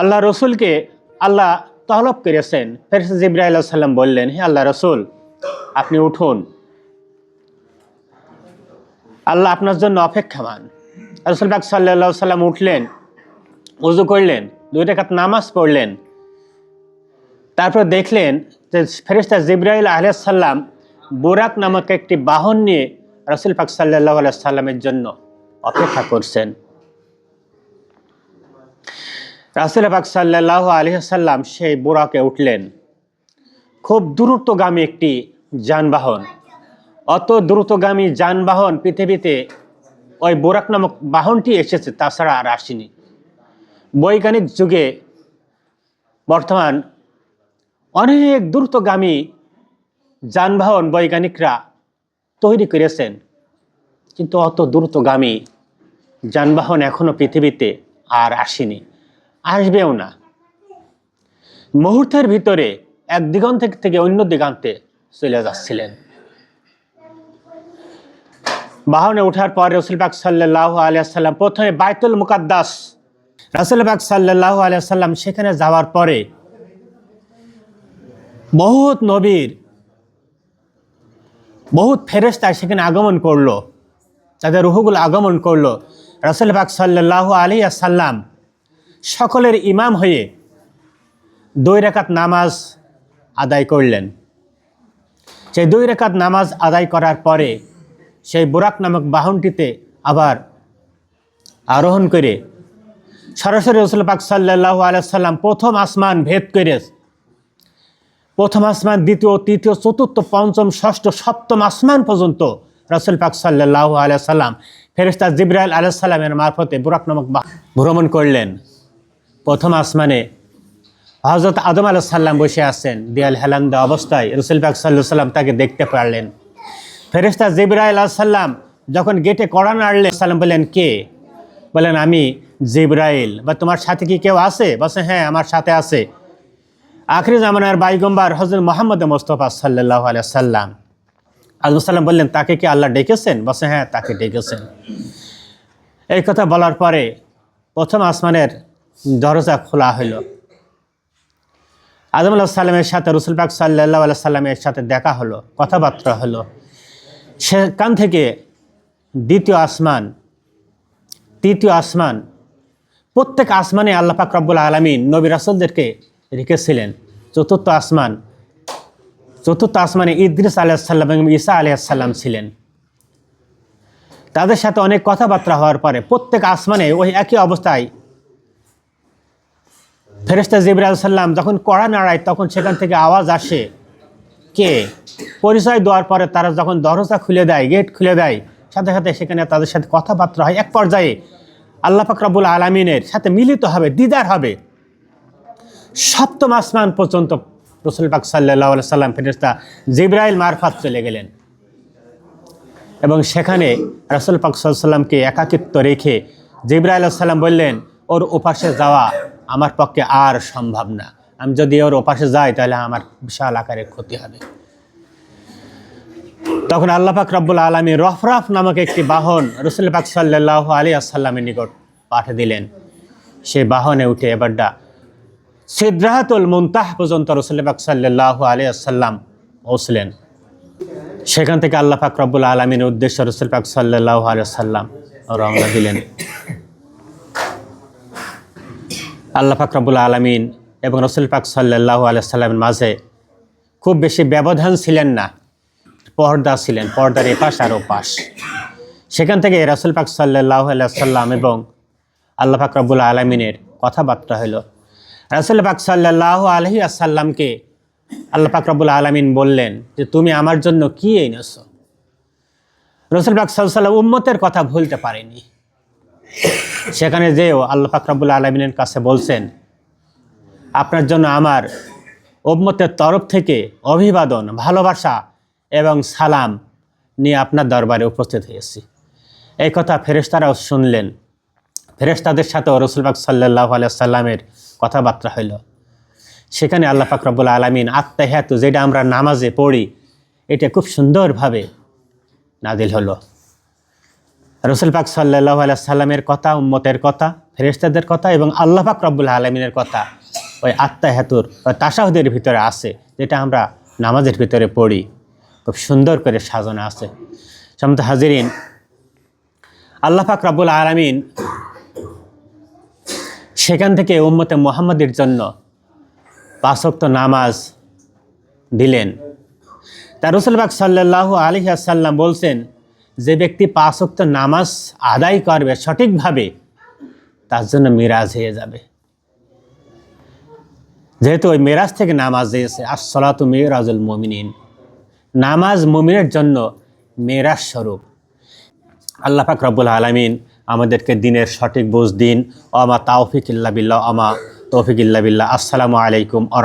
আল্লাহ রসুলকে আল্লাহ তহলব করেছেন। ফেরস জিব্রাইল সাল্লাম বললেন, হে আল্লাহ রসুল, আপনি উঠুন। আল্লাহ আপনার জন্য অপেক্ষামান। রসুল পাক সাল্লাহ সাল্লাম উঠলেন উজু করলেন, দুই রেখাত নামাজ পড়লেন। তারপর দেখলেন যে ফেরিস্তা জিব্রাইল আলহাম বোরাক নামক একটি বাহন নিয়ে রসুল পাক সাল্লাহ সাল্লামের জন্য অপেক্ষা করছেন। রাসুল পাক সাল্লাহ আলহাম সেই বোরাকে উঠলেন। খুব দ্রুতগামী একটি যানবাহন। অত দ্রুতগামী যানবাহন পৃথিবীতে ওই বোরাক নামক বাহনটি এসেছে, তাছাড়া আর আসেনি। বৈজ্ঞানিক যুগে বর্তমান অনেক দ্রুতগামী যানবাহন বৈজ্ঞানিকরা তৈরি করেছেন, কিন্তু অত দ্রুতগামী যানবাহন এখনও পৃথিবীতে আর আসেনি। আসবেও না। মুহূর্তের ভিতরে এক দিগন্ত থেকে অন্য দিগান্তে চলে যাচ্ছিলেন। বাহনে ওঠার পর রসুলবাগ সাল্লাহ আলিয়াল্লাম প্রথমে বাইতুল মুকাদ্দাস রসুলবাগ সাল্লাহ আলিয়াল্লাম সেখানে যাওয়ার পরে বহুত নবীর, বহুত ফেরেস্তা সেখানে আগমন করল, তাদের রুহগুলো আগমন করল। রসুলবাগ সাল্লাহ আলী আসাল্লাম সকলের ইমাম হয়ে দুই রেখাত নামাজ আদায় করলেন। সেই দুই রেখাত নামাজ আদায় করার পরে সেই বোরাক নামক বাহনটিতে আবার আরোহণ করে সরাসরি রসুল পাক সাল্লাহ আলাইসাল্লাম প্রথম আসমান ভেদ করে প্রথম আসমান, দ্বিতীয়, তৃতীয়, চতুর্থ, পঞ্চম, ষষ্ঠ, সপ্তম আসমান পর্যন্ত রসুল পাক সাল্লাহ আলাইসাল্লাম ফেরিস্তা জিব্রাইল আলাইসাল্লামের মারফতে বুরাক নামক ভ্রমণ করলেন। প্রথম আসমানে হজরত আদম আলাইসাল্লাম বসে আছেন দিয়াল হেলান্দা অবস্থায়। রসুল পাক সাল্লাহ সাল্লাম তাকে দেখতে পারলেন। ফেরিস্তা জিব্রাইল সাল্লাম যখন গেটে কড়া নাড়লেন সাল্লাম বললেন, কে? বলেন আমি জিব্রাইল। বা তোমার সাথে কি কেউ আছে? বসে হ্যাঁ আমার সাথে আছে। আখরি জামানার বাইগম্বার হজরত মোহাম্মদ মোস্তফা সাল্লাহ সাল্লাম। আল্লাহ সাল্লাম বললেন, তাকে কি আল্লাহ ডেকেছেন? বসে হ্যাঁ তাকে ডেকেছেন। এই কথা বলার পরে প্রথম আসমানের দরজা খোলা হইল। আদম আল্লাহ সাল্লামের সাথে, রসুল পাক সাল্লাহ আল্লাহ সাল্লামের সাথে দেখা হলো, কথাবার্তা হলো। সেখান থেকে দ্বিতীয় আসমান, তৃতীয় আসমান, প্রত্যেক আসমানে আল্লাহ পাক রব্বুল আলমিন নবী রাসুলদেরকে রেখেছিলেন। চতুর্থ আসমান, চতুর্থ আসমানে ইদ্রিস আলিয়াল্লাম এবং ঈসা আলিয়াল্লাম ছিলেন। তাদের সাথে অনেক কথাবার্তা হওয়ার পরে প্রত্যেক আসমানে ওই একই অবস্থায় ফেরেস্তা জিবরাল সাল্লাম যখন কড়া নাড়ায়, তখন সেখান থেকে আওয়াজ আসে। কে? পরিচয় দেওয়ার পরে তারা যখন দরজা খুলে দেয়, গেট খুলে দেয়, সাথে সাথে সেখানে তাদের সাথে কথাবার্তা হয়। এক পর্যায়ে আল্লাহ ফাকরাবুল আলমিনের সাথে মিলিত হবে, দিদার হবে। সপ্তম আসমান পর্যন্ত রসুল পাক সাল্লাহ সাল্লাম ফেরিস্তা জিব্রাইল মারফাত চলে গেলেন। এবং সেখানে রসুল পাক সাল্লামকে একাকিত্ব রেখে জিব্রাইল সাল্লাম বললেন, ওর উপাসে যাওয়া আমার পক্ষে আর সম্ভব না। আমি যদি ওর ওপাশে যাই, তাহলে আমার বিশাল আকারে ক্ষতি হবে। তখন আল্লাহ পাক রব্বুল আলমী রফরাফ নামক একটি বাহন রসুল পাক সাল্লাহ আলী আসাল্লামের নিকট পাঠিয়ে দিলেন। সে বাহনে উঠে এবারটা সিদ্রাহাতুল মুনতাহ পর্যন্ত রসুল পাক সাল্লাহ আলী আসাল্লাম পৌঁছলেন। সেখান থেকে আল্লাহ পাক রব্বুল আলমীর উদ্দেশ্য রসুল পাক সাল্লাহ আলী সাল্লাম রওনা দিলেন। আল্লাহ ফাকরাবুল আলমিন এবং রসুল পাক সাল্লাহ আলাইসাল্লামের মাঝে খুব বেশি ব্যবধান ছিলেন না, পর্দা ছিলেন, পর্দার এপাশ আর ওপাশ। সেখান থেকে রসুল পাক সাল্লাহ সাল্লাম এবং আল্লাহ ফাকরাবুল আলমিনের কথাবার্তা হইল রসুল পাক সাল্লাহ আলহি আসাল্লামকে আল্লাহ ফাকরাবুল আলমিন বললেন যে, তুমি আমার জন্য কী এনেছ? রসুল পাক সাল্লাহ উম্মতের কথা ভুলতে পারেনি। সেখানে যেও আল্লাহ ফাকরাবুল আলমিনের কাছে বলছেন, আপনার জন্য আমার ওম্মতের তরফ থেকে অভিবাদন, ভালোবাসা এবং সালাম নিয়ে আপনার দরবারে উপস্থিত হয়েছি। এই কথা ফেরেস্তারাও শুনলেন। ফেরেস্তাদের সাথেও রসুলবাগ সাল্লাহ সাল্লামের কথাবার্তা হইল। সেখানে আল্লাহ ফাকরাবুল আলমিন আত্মাহাতু, যেটা আমরা নামাজে পড়ি, এটা খুব সুন্দরভাবে নাদিল হলো। রসুল পাক সাল্লাহ সাল্লামের কথা, উম্মতের কথা ফেরেস্তাদের কথা এবং আল্লাহ পাক রব্বুল আলমিনের কথা ওই আত্মা হেতুর ওই তাসাহুদের ভিতরে আছে, যেটা আমরা নামাজের ভিতরে পড়ি। খুব সুন্দর করে সাজানো আছে। সমত হাজিরিন, আল্লাহ পাক রব্বুল আলমিন সেখান থেকে উম্মতে মোহাম্মদের জন্য পাঁচক্ত নামাজ দিলেন। তা রসুলবাগ সাল্লাহ আলী আসাল্লাম বলছেন যে ব্যক্তি পাঁচক্ত নামাজ আদায় করবে সঠিকভাবে, তার জন্য মিরাজ হয়ে যাবে। যেহেতু ওই মেরাজ থেকে নামাজ দিয়েছে আসলাত মিরাজুল মমিনিন। নামাজ মমিনের জন্য মেরাজ স্বরূপ। আল্লাহ পাক রব্বুল আলমিন আমাদেরকে দিনের সঠিক বুঝ দিন। অমা তাওফিক ইল্লা বিল্লাহ অমা তৌফিক ইল্লা বিল্লাহ। আসসালামু আলাইকুম আ